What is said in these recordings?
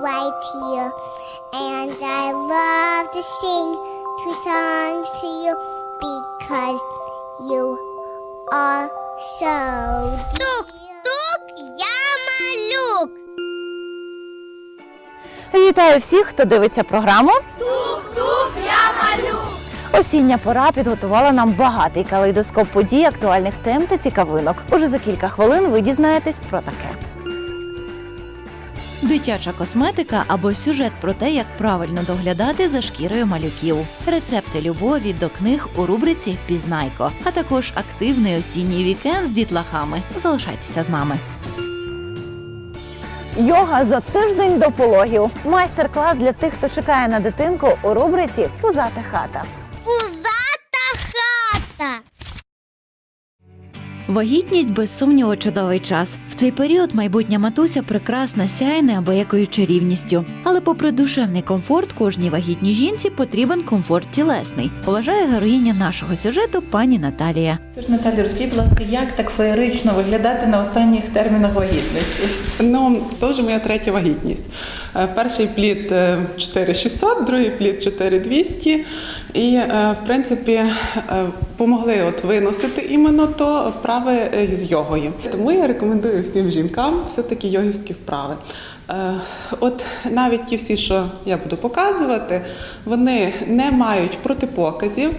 right here. And I love to sing two songs to you because you are so Тук, тук, я малюк. Вітаю всіх, хто дивиться програму. Тук-тук, я малюк. Осіння пора підготувала нам багатий калейдоскоп подій, актуальних тем та цікавинок. Уже за кілька хвилин ви дізнаєтесь про таке. Дитяча косметика або сюжет про те, як правильно доглядати за шкірою малюків, рецепти любові до книг у рубриці Пізнайко, а також активний осінній вікенд з дітлахами. Залишайтеся з нами. Йога за тиждень до пологів. Майстер-клас для тих, хто чекає на дитинку у рубриці Пузата хата. Пузата хата. Вагітність без сумніву чудовий час. В цей період майбутня матуся прекрасна сяє неабиякою чарівністю. Але, попри душевний комфорт, кожній вагітній жінці потрібен комфорт тілесний. Вважає героїня нашого сюжету пані Наталія. Тож, Наталі, розкажіть, будь ласка, як так феєрично виглядати на останніх термінах вагітності? Ну, вже моя третя вагітність. Е, Перший плід е, 4600, другий плід 4200. І, е, в принципі, е, помогли от виносити іменно то вправи е, з йогою. Тому я рекомендую всім жінкам все-таки йогівські вправи. Е, От навіть ті всі, що я буду показувати, вони не мають протипоказів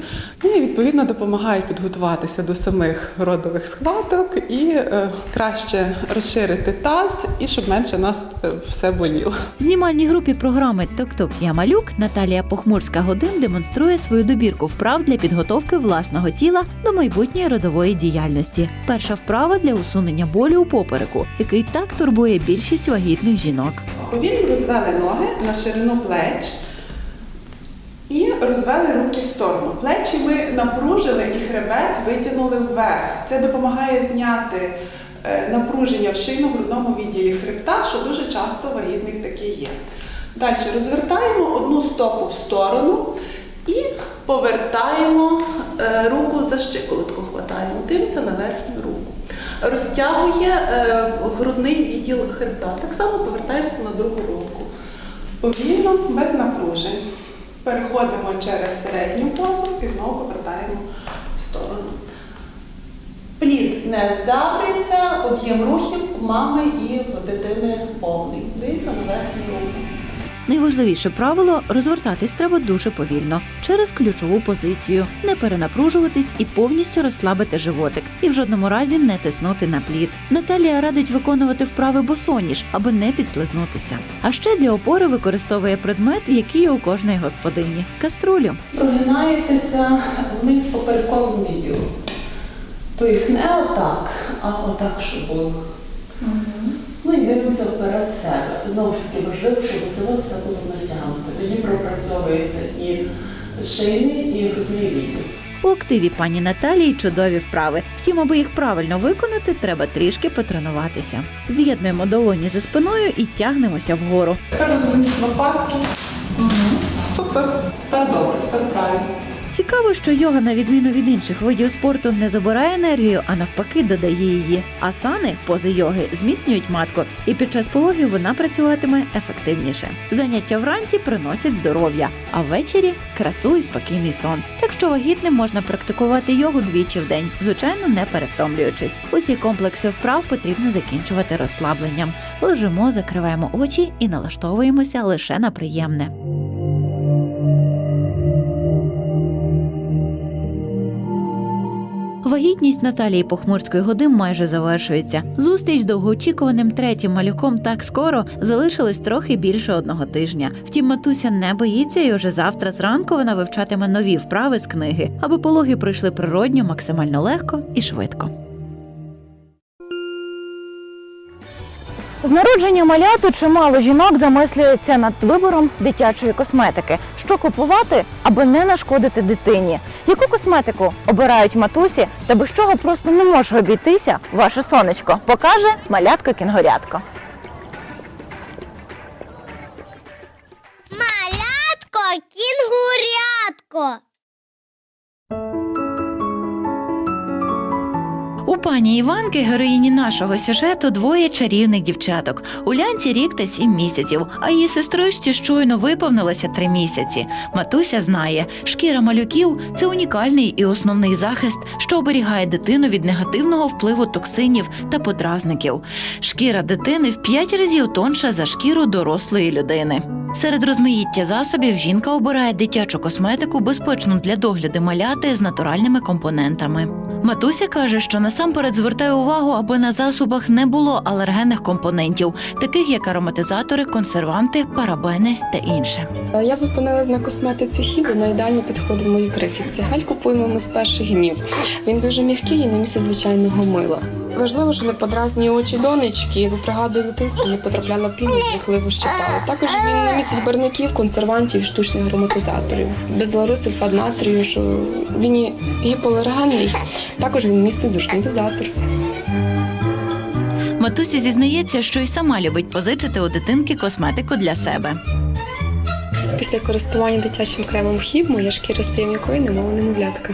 і відповідно допомагають підготуватися до самих родових схваток і е, краще розширити таз, і щоб менше нас е, все боліло. В знімальній групі програми Ток-Ток Я малюк Наталія Похмурська годин демонструє свою добірку вправ для підготовки власного тіла до майбутньої родової діяльності. Перша вправа для усунення болю у попереку, який так турбує більшість вагітних жінок. Повільно розвели ноги на ширину плеч і розвели руки в сторону. Плечі ми напружили і хребет витягнули вверх. Це допомагає зняти е, напруження в шийно-грудному відділі хребта, що дуже часто вагітних таке є. Далі розвертаємо одну стопу в сторону і повертаємо е, руку за щиколотку, хватаємо, дивимося на верхню руку. Розтягує е, грудний відділ хребта. Так само повертаємося на другу руку. Повільно, без напружень. Переходимо через середню позу і знову повертаємо в сторону. Плід не здавлюється, об'єм рухів у мами і дитини повний. Дивіться на верхній руку. Найважливіше правило розвертатись треба дуже повільно через ключову позицію, не перенапружуватись і повністю розслабити животик, і в жодному разі не тиснути на плід. Наталія радить виконувати вправи босоніж, аби не підслизнутися. А ще для опори використовує предмет, який є у кожної господині каструлю. Прогинаєтеся вниз поперековим відділом. Тобто не отак, а отак, щоб було. Ну і дивимося вперед себе. Знову ж таки важливо, щоб це все було натягнуто. Тоді пропрацьовується і шийний, і грудний відділ. У активі пані Наталії чудові вправи. Втім, аби їх правильно виконати, треба трішки потренуватися. З'єднуємо долоні за спиною і тягнемося вгору. Тепер розуміють лопатки. Супер. Тепер добре, тепер правильно. Цікаво, що йога, на відміну від інших видів спорту, не забирає енергію, а навпаки, додає її. Асани, пози йоги, зміцнюють матку, і під час пологів вона працюватиме ефективніше. Заняття вранці приносять здоров'я, а ввечері красу і спокійний сон. Так що вагітним можна практикувати йогу двічі в день, звичайно, не перевтомлюючись. Усі комплекси вправ потрібно закінчувати розслабленням. Лежимо, закриваємо очі і налаштовуємося лише на приємне. Вагітність Наталії Похмурської годин майже завершується. Зустріч з довгоочікуваним третім малюком так скоро залишилось трохи більше одного тижня. Втім, матуся не боїться, і уже завтра зранку вона вивчатиме нові вправи з книги, аби пологи пройшли природньо, максимально легко і швидко. З народження маляту чимало жінок замислюється над вибором дитячої косметики, що купувати, аби не нашкодити дитині. Яку косметику обирають матусі, та без чого просто не може обійтися ваше сонечко, покаже малятко кінгурятко. Малятко, кінгурятко. Пані Іванки, героїні нашого сюжету, двоє чарівних дівчаток. Улянці рік та сім місяців, а її сестричці щойно виповнилося три місяці. Матуся знає, шкіра малюків це унікальний і основний захист, що оберігає дитину від негативного впливу токсинів та подразників. Шкіра дитини в п'ять разів тонша за шкіру дорослої людини. Серед розмаїття засобів жінка обирає дитячу косметику, безпечну для догляду маляти з натуральними компонентами. Матуся каже, що насамперед звертає увагу, аби на засобах не було алергенних компонентів, таких як ароматизатори, консерванти, парабени та інше. Е, Я зупинилась на косметиці хіб, вона ідеально підходить моїй крихітці. Гель купуємо ми з перших днів. Він дуже м'який і не містить звичайного мила. Важливо, що не подразнює очі донечки, бо пригадую дитинство, не потрапляла піна і брехливо щипала. Також він не містить барників, консервантів, штучних ароматизаторів, без сульфат натрію, що він є гіпоалергенний. Також він містить зушний дозатор. Матуся зізнається, що й сама любить позичити у дитинки косметику для себе. Після користування дитячим кремом хіб моя шкіра стає м'якою, немов немовлятка.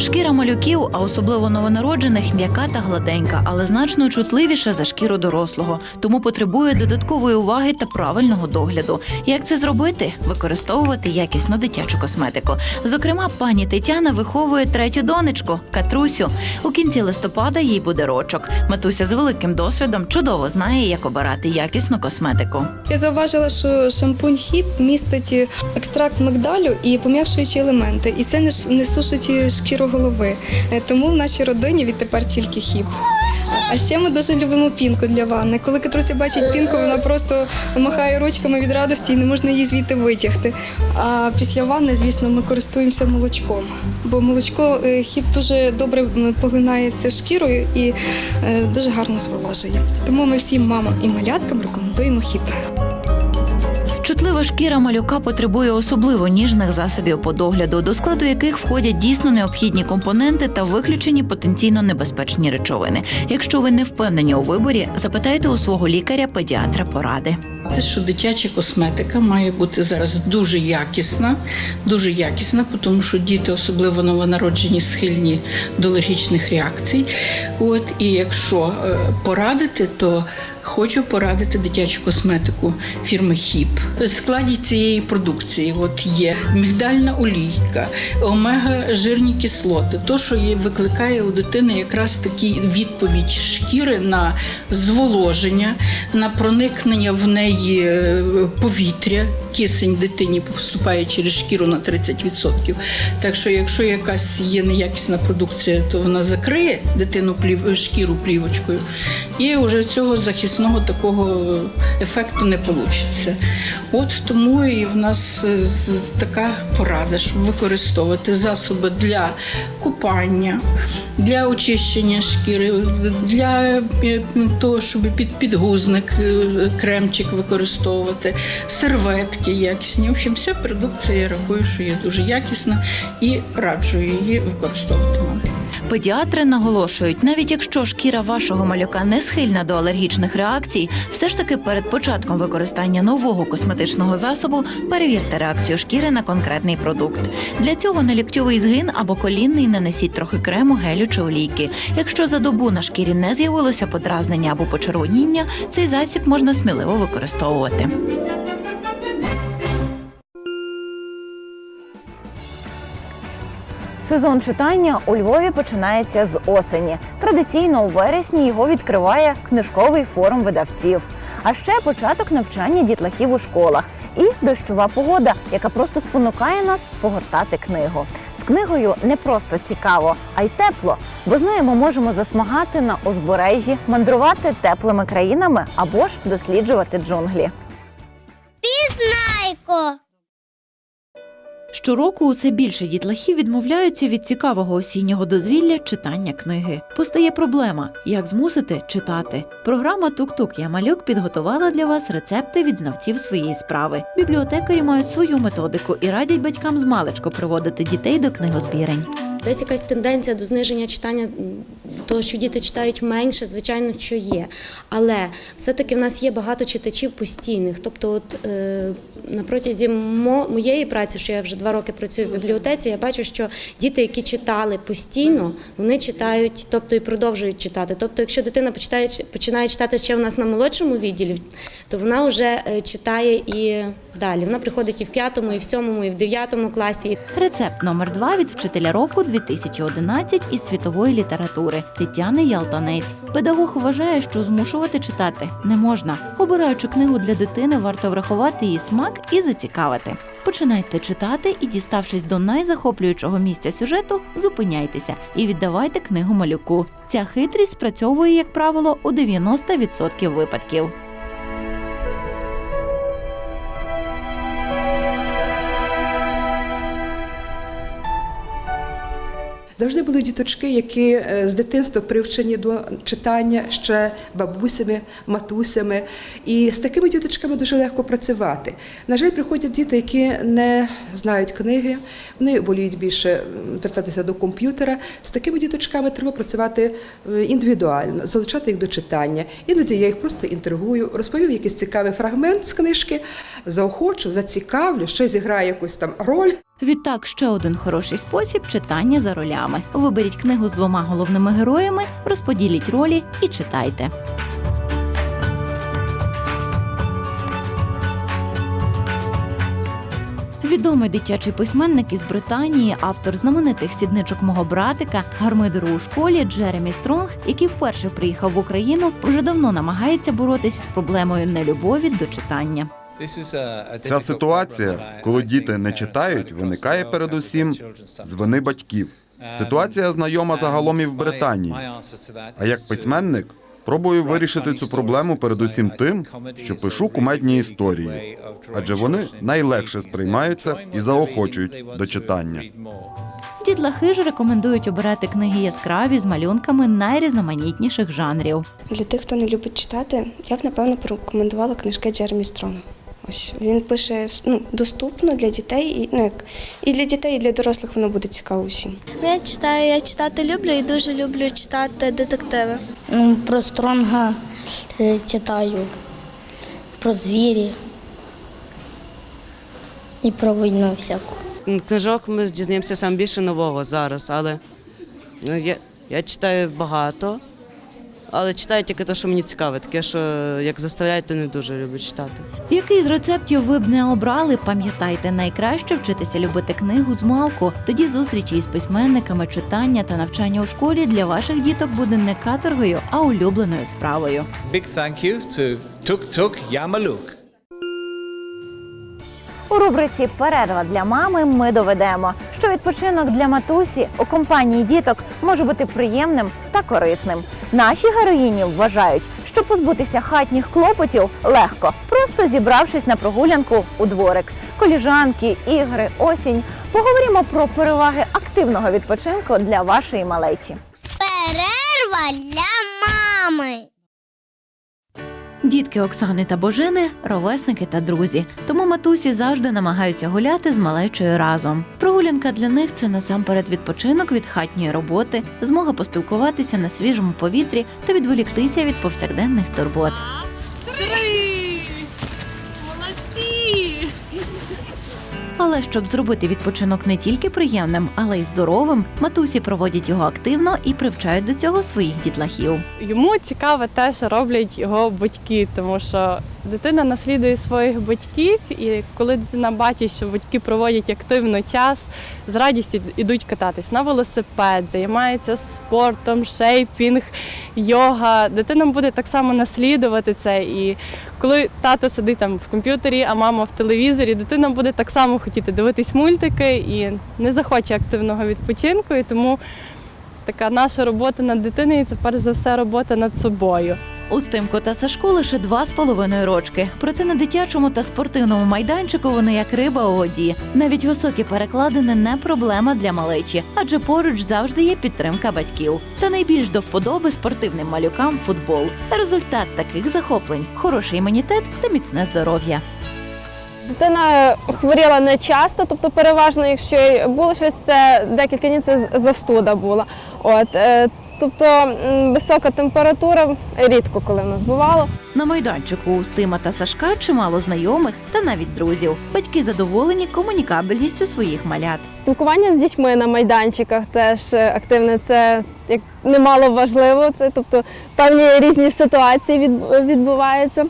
Шкіра малюків, а особливо новонароджених, м'яка та гладенька, але значно чутливіша за шкіру дорослого, тому потребує додаткової уваги та правильного догляду. Як це зробити? Використовувати якісну дитячу косметику. Зокрема, пані Тетяна виховує третю донечку Катрусю. У кінці листопада їй буде рочок. Матуся з великим досвідом чудово знає, як обирати якісну косметику. Я зауважила, що шампунь хіп містить екстракт мигдалю і пом'якшуючі елементи, і це не сушить шкіру голови. Е, Тому в нашій родині відтепер тільки хіп. А ще ми дуже любимо пінку для ванни. Коли Катруся бачить пінку, вона просто махає ручками від радості і не можна її звідти витягти. А після ванни, звісно, ми користуємося молочком, бо молочко е, хіп дуже добре поглинається шкірою і е, дуже гарно зволожує. Тому ми всім мамам і маляткам рекомендуємо хіп. Чутлива шкіра малюка потребує особливо ніжних засобів по догляду, до складу яких входять дійсно необхідні компоненти та виключені потенційно небезпечні речовини. Якщо ви не впевнені у виборі, запитайте у свого лікаря-педіатра поради. Те, що дитяча косметика має бути зараз дуже якісна, дуже якісна, тому що діти, особливо новонароджені, схильні до алергічних реакцій. От і якщо е, порадити, то хочу порадити дитячу косметику фірми Хіп. В складі цієї продукції от є мігдальна олійка, омега жирні кислоти, то, що є, викликає у дитини якраз такий відповідь шкіри на зволоження, на проникнення в неї е, повітря. Кисень дитині поступає через шкіру на 30%. Так що, якщо якась є неякісна продукція, то вона закриє дитину плів, шкіру плівочкою, і вже цього захисного такого ефекту не вийде. От тому і в нас е, така порада, щоб використовувати засоби для купання, для очищення шкіри, для е, того, щоб під підгузник, е, кремчик використовувати, серветки якісні. В общем, вся продукція я рахую, що є дуже якісна і раджу її використовувати вам. Педіатри наголошують, навіть якщо шкіра вашого малюка не схильна до алергічних реакцій, все ж таки перед початком використання нового косметичного засобу перевірте реакцію шкіри на конкретний продукт. Для цього на ліктьовий згин або колінний нанесіть трохи крему, гелю чи олійки. Якщо за добу на шкірі не з'явилося подразнення або почервоніння, цей засіб можна сміливо використовувати. Сезон читання у Львові починається з осені. Традиційно у вересні його відкриває книжковий форум видавців. А ще початок навчання дітлахів у школах і дощова погода, яка просто спонукає нас погортати книгу. З книгою не просто цікаво, а й тепло, бо з нею ми можемо засмагати на узбережжі, мандрувати теплими країнами або ж досліджувати джунглі. Знайко. Щороку усе більше дітлахів відмовляються від цікавого осіннього дозвілля читання книги. Постає проблема, як змусити читати. Програма Тук-Тук Я малюк підготувала для вас рецепти від знавців своєї справи. Бібліотекарі мають свою методику і радять батькам з маличку приводити дітей до книгозбірень. Десь якась тенденція до зниження читання, того, що діти читають менше, звичайно, що є. Але все-таки в нас є багато читачів постійних. Тобто, от е, на протязі мо- моєї праці, що я вже два роки працюю в бібліотеці, я бачу, що діти, які читали постійно, вони читають, тобто і продовжують читати. Тобто, якщо дитина починає читати ще у нас на молодшому відділі, то вона вже е, читає і далі. Вона приходить і в п'ятому, і в сьомому, і в дев'ятому класі. Рецепт номер два від вчителя року 2011 із світової літератури Тетяни Ялтанець. Педагог вважає, що змушувати читати не можна. Обираючи книгу для дитини, варто врахувати її смак і зацікавити. Починайте читати і, діставшись до найзахоплюючого місця сюжету, зупиняйтеся і віддавайте книгу малюку. Ця хитрість спрацьовує, як правило, у 90% випадків. Завжди були діточки, які е, з дитинства привчені до читання ще бабусями, матусями. І з такими діточками дуже легко працювати. На жаль, приходять діти, які не знають книги, вони воліють більше звертатися до комп'ютера. З такими діточками треба працювати е, індивідуально, залучати їх до читання. Іноді я їх просто інтригую, розповім якийсь цікавий фрагмент з книжки, заохочу, зацікавлю, ще зіграю якусь там роль. Відтак, ще один хороший спосіб читання за ролями. Виберіть книгу з двома головними героями, розподіліть ролі і читайте. Відомий дитячий письменник із Британії, автор знаменитих сідничок мого братика, гармидеру у школі Джеремі Стронг, який вперше приїхав в Україну, вже давно намагається боротися з проблемою нелюбові до читання. Ця ситуація, коли діти не читають, виникає передусім з вини батьків. Ситуація знайома загалом і в Британії. А як письменник пробую вирішити цю проблему передусім тим, що пишу кумедні історії, адже вони найлегше сприймаються і заохочують до читання. Дітлахи ж рекомендують обирати книги яскраві з малюнками найрізноманітніших жанрів. Для тих, хто не любить читати, я б напевно порекомендувала книжки Джеремі Строна. Ось він пише ну, доступно для дітей, і ну як і для дітей, і для дорослих воно буде цікаво усім. Я читаю, я читати люблю і дуже люблю читати детективи. Ну, про Стронга е, читаю, про звірі і про війну всяку. Книжок ми дізнаємося сам більше нового зараз, але ну, я, я читаю багато, але читаю тільки те, що мені цікаве, таке, що як заставляють, то не дуже люблю читати. Який з рецептів ви б не обрали, пам'ятайте, найкраще вчитися любити книгу з малку. Тоді зустрічі із письменниками, читання та навчання у школі для ваших діток буде не каторгою, а улюбленою справою. Big thank you to Tuk Tuk Yamaluk. У рубриці Перерва для мами ми доведемо, що відпочинок для матусі у компанії діток може бути приємним та корисним. Наші героїні вважають, що позбутися хатніх клопотів легко, просто зібравшись на прогулянку у дворик. Коліжанки, ігри, осінь. Поговоримо про переваги активного відпочинку для вашої малечі. Перерва для мами. Дітки Оксани та Божини ровесники та друзі. Тому матусі завжди намагаються гуляти з малечою разом. Прогулянка для них це насамперед відпочинок від хатньої роботи, змога поспілкуватися на свіжому повітрі та відволіктися від повсякденних турбот. Але щоб зробити відпочинок не тільки приємним, але й здоровим, матусі проводять його активно і привчають до цього своїх дітлахів. Йому цікаве те, що роблять його батьки, тому що дитина наслідує своїх батьків, і коли дитина бачить, що батьки проводять активно час, з радістю йдуть кататись на велосипед, займаються спортом, шейпінг, йога. Дитина буде так само наслідувати це. І коли тато сидить там в комп'ютері, а мама в телевізорі, дитина буде так само хотіти дивитись мультики і не захоче активного відпочинку. І тому така наша робота над дитиною це перш за все робота над собою. Устимко та Сашко лише два з половиною рочки. Проте на дитячому та спортивному майданчику вони як риба у воді. Навіть високі перекладини не проблема для малечі, адже поруч завжди є підтримка батьків. Та найбільш до вподоби спортивним малюкам футбол. Результат таких захоплень хороший імунітет та міцне здоров'я. Дитина хворіла не часто, тобто переважно, якщо було щось, це декілька днів це застуда була. От, е, тобто висока температура рідко коли в нас бувало. На майданчику у Стима та Сашка чимало знайомих та навіть друзів. Батьки задоволені комунікабельністю своїх малят. Спілкування з дітьми на майданчиках теж е, активне. Це як немало важливо. Це тобто певні різні ситуації від- відбуваються.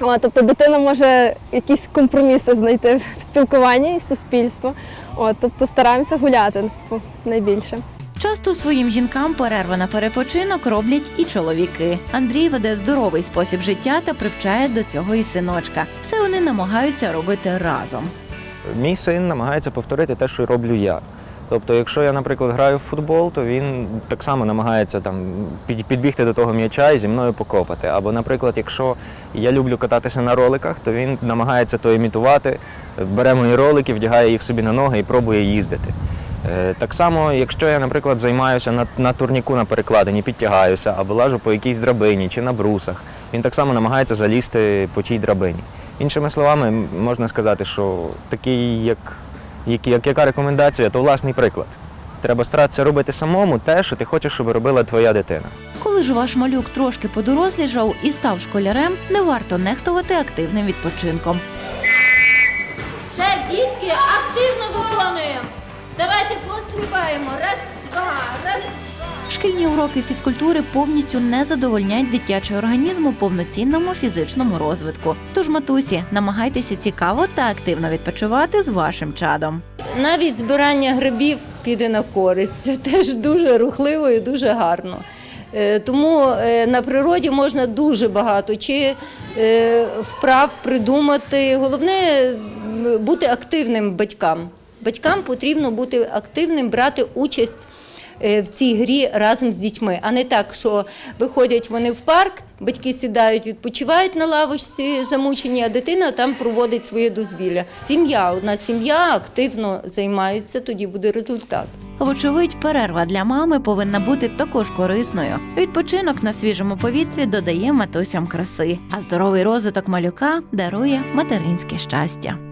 О, тобто дитина може якісь компроміси знайти в спілкуванні із суспільством. О, тобто стараємося гуляти ну, найбільше. Часто своїм жінкам перерва на перепочинок роблять і чоловіки. Андрій веде здоровий спосіб життя та привчає до цього і синочка. Все вони намагаються робити разом. Мій син намагається повторити те, що роблю я. Тобто, якщо я, наприклад, граю в футбол, то він так само намагається там підбігти до того м'яча і зі мною покопати. Або, наприклад, якщо я люблю кататися на роликах, то він намагається то імітувати, бере мої ролики, вдягає їх собі на ноги і пробує їздити. Е, Так само, якщо я, наприклад, займаюся на, на турніку на перекладині, підтягаюся або лажу по якійсь драбині чи на брусах, він так само намагається залізти по тій драбині. Іншими словами, можна сказати, що такий, як, як, як яка рекомендація, то власний приклад. Треба старатися робити самому те, що ти хочеш, щоб робила твоя дитина. Коли ж ваш малюк трошки подорослішав і став школярем, не варто нехтувати активним відпочинком. Це дітки активно виконуємо. Давайте пострибаємо. Раз, два, раз, Шкільні уроки фізкультури повністю не задовольняють дитячий організм у повноцінному фізичному розвитку. Тож, матусі, намагайтеся цікаво та активно відпочивати з вашим чадом. Навіть збирання грибів піде на користь. Це теж дуже рухливо і дуже гарно. Е, Тому е, на природі можна дуже багато чи е, вправ придумати. Головне бути активним батькам. Батькам потрібно бути активним, брати участь е, в цій грі разом з дітьми, а не так, що виходять вони в парк, батьки сідають, відпочивають на лавочці замучені, а дитина там проводить своє дозвілля. Сім'я, одна сім'я активно займається, тоді буде результат. Вочевидь, перерва для мами повинна бути також корисною. Відпочинок на свіжому повітрі додає матусям краси, а здоровий розвиток малюка дарує материнське щастя.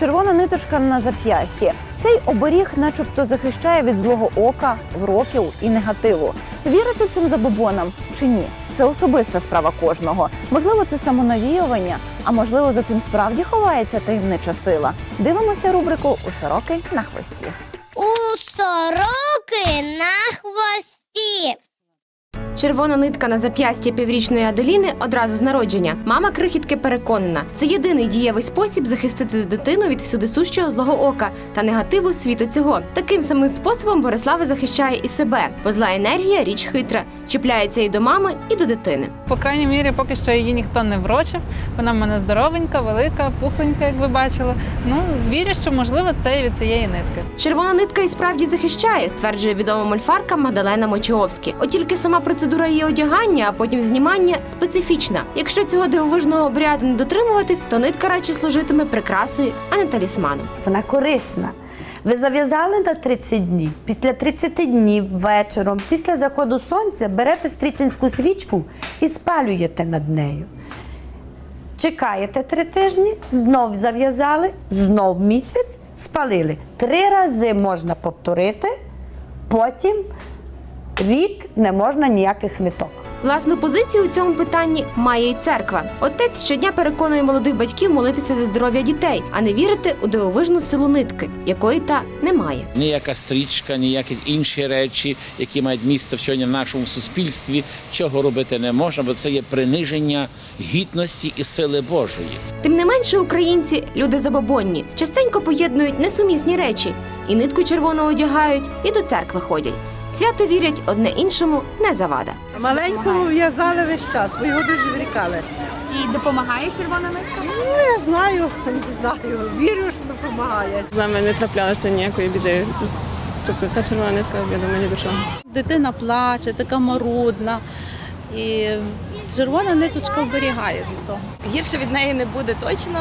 Червона ниточка на зап'ясті. Цей оберіг, начебто, захищає від злого ока, вроків і негативу. Вірити цим забобонам чи ні? Це особиста справа кожного. Можливо, це самонавіювання, а можливо, за цим справді ховається таємнича сила. Дивимося рубрику у сороки на хвості. У сороки на хвості. Червона нитка на зап'ясті піврічної Аделіни одразу з народження. Мама крихітки переконана, це єдиний дієвий спосіб захистити дитину від всюдисущого злого ока та негативу світу цього. Таким самим способом Борислава захищає і себе, бо зла енергія річ хитра, чіпляється і до мами, і до дитини. По крайній мірі, поки що її ніхто не врочив. Вона в мене здоровенька, велика, пухленька, як ви бачили. Ну вірю, що можливо це і від цієї нитки. Червона нитка і справді захищає, стверджує відома мольфарка Мадалена Мочіовські. От тільки сама процедура її одягання, а потім знімання специфічна. Якщо цього дивовижного обряду не дотримуватись, то нитка радше служитиме прикрасою, а не талісманом. Вона корисна. Ви зав'язали на 30 днів. Після 30 днів вечором, після заходу сонця, берете стрітинську свічку і спалюєте над нею. Чекаєте три тижні, знов зав'язали, знов місяць, спалили. Три рази можна повторити, потім рік не можна ніяких ниток. Власну позицію у цьому питанні має й церква. Отець щодня переконує молодих батьків молитися за здоров'я дітей, а не вірити у дивовижну силу нитки, якої та немає. ніяка стрічка, ніякі інші речі, які мають місце сьогодні в нашому суспільстві, чого робити не можна, бо це є приниження гідності і сили Божої. Тим не менше, українці люди забобонні, частенько поєднують несумісні речі, і нитку червону одягають, і до церкви ходять. Свято вірять одне іншому не завада. Маленького в'язали весь час, бо його дуже врікали. І допомагає червона нитка? Ну, я знаю, не знаю. Вірю, що допомагає. З нами не траплялося ніякої біди. Тобто та червона нитка, я думаю, ні до чого. Дитина плаче, така марудна. І червона ниточка оберігає від того. Гірше від неї не буде точно.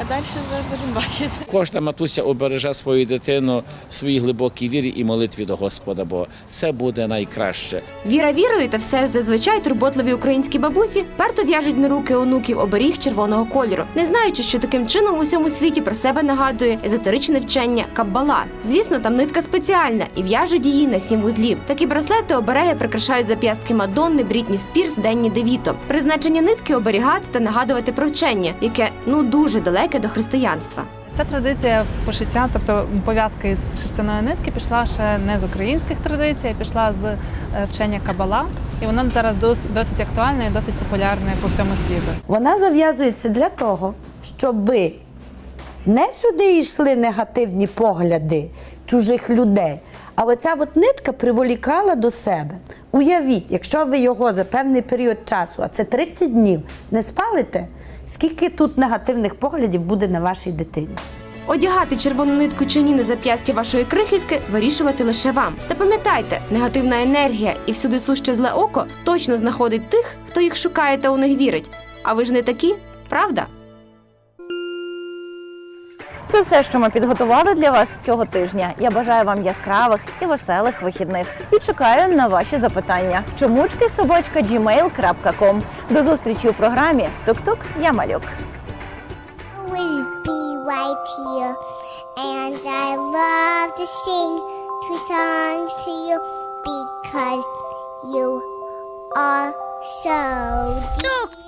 А далі вже будемо бачити. Кожна матуся обереже свою дитину в своїй глибокій вірі і молитві до Господа, бо це буде найкраще. Віра вірою, та все ж зазвичай турботливі українські бабусі перто в'яжуть на руки онуків оберіг червоного кольору, не знаючи, що таким чином у всьому світі про себе нагадує езотеричне вчення каббала. Звісно, там нитка спеціальна і в'яжуть її на сім вузлів. Такі браслети обереги прикрашають зап'ястки Мадонни, Брітні Спірс, Денні Девіто. Призначення нитки оберігати та нагадувати про вчення, яке ну дуже далеке до християнства. Ця традиція пошиття, тобто пов'язки шерстяної нитки, пішла ще не з українських традицій, а пішла з е, вчення кабала, і вона зараз досить актуальна і досить популярна по всьому світу. Вона зав'язується для того, щоби не сюди йшли негативні погляди чужих людей, а оця от нитка приволікала до себе. Уявіть, якщо ви його за певний період часу, а це 30 днів, не спалите, скільки тут негативних поглядів буде на вашій дитині. Одягати червону нитку чи ні на зап'ясті вашої крихітки вирішувати лише вам. Та пам'ятайте, негативна енергія і всюди суще зле око точно знаходить тих, хто їх шукає та у них вірить. А ви ж не такі, правда? Це все, що ми підготували для вас цього тижня. Я бажаю вам яскравих і веселих вихідних. І чекаю на ваші запитання. Чомучки собачка gmail.com. До зустрічі у програмі Тук-тук, я малюк. Always be right here. And I love to sing two songs to you because you are so. Тук